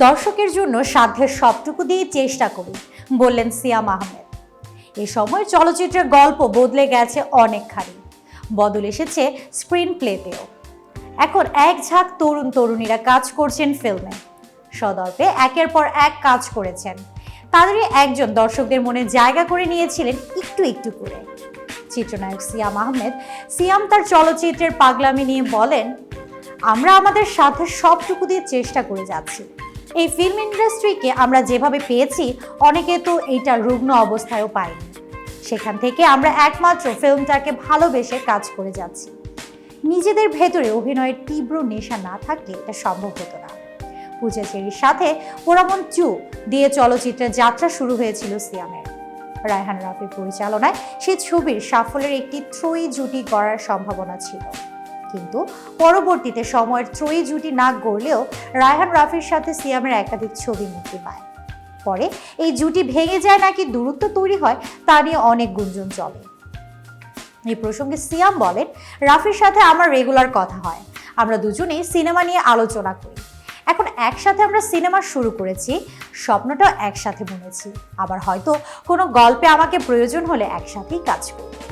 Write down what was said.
দর্শকের জন্য সাধ্যের সবটুকু দিয়ে চেষ্টা করি, বললেন সিয়াম আহমেদ। এ সময় চলচ্চিত্রের গল্প বদলে গেছে অনেকখানি। বদল এসেছে স্ক্রিন প্লেতেও। এখন এক ঝাঁক তরুণ তরুণীরা কাজ করছেন ফিল্মে। সদর্পে একের পর এক কাজ করেছেন। তাদেরই একজন দর্শকদের মনে জায়গা করে নিয়েছিলেন একটু একটু করে। চিত্রনায়ক সিয়াম আহমেদ, সিয়াম তার চলচ্চিত্রের পাগলামি নিয়ে বলেন, আমরা আমাদের সাথে সবটুকু দিয়ে চেষ্টা করে যাচ্ছি। এই ফিল্ম ইন্ডাস্ট্রিকে আমরা যেভাবে পেয়েছি, অনেকে তো এইটা রুগ্ন অবস্থায়ও পায়নি। সেখান থেকে আমরা একমাত্র ফিল্মটাকে ভালোবেসে কাজ করে যাচ্ছি। নিজেদের ভেতরে অভিনয়ের তীব্র নেশা না থাকলে এটা সম্ভব হতো না। পূজা চেরির সাথে পোড়ামন চু দিয়ে চলচ্চিত্রের যাত্রা শুরু হয়েছিল সিয়ামের। রায়হান রাফির পরিচালনায় সেই ছবির সাফল্যের একটি ত্রয়ী জুটি গড়ার সম্ভাবনা ছিল। কিন্তু পরবর্তীতে সময়ের ত্রয়ী জুটি না গড়লেও রায়হান রাফির সাথে সিয়ামের একাধিক ছবি মুক্তি পায়। পরে এই জুটি ভেঙে যায় নাকি দূরত্ব তৈরি হয় তা নিয়ে অনেক গুঞ্জন চলে। এই প্রসঙ্গে সিয়াম বলেন, রাফির সাথে আমার রেগুলার কথা হয়। আমরা দুজনেই সিনেমা নিয়ে আলোচনা করি। এখন একসাথে আমরা সিনেমা শুরু করেছি, স্বপ্নটাও একসাথে বুনেছি। আবার হয়তো কোনো গল্পে আমাকে প্রয়োজন হলে একসাথেই কাজ করি।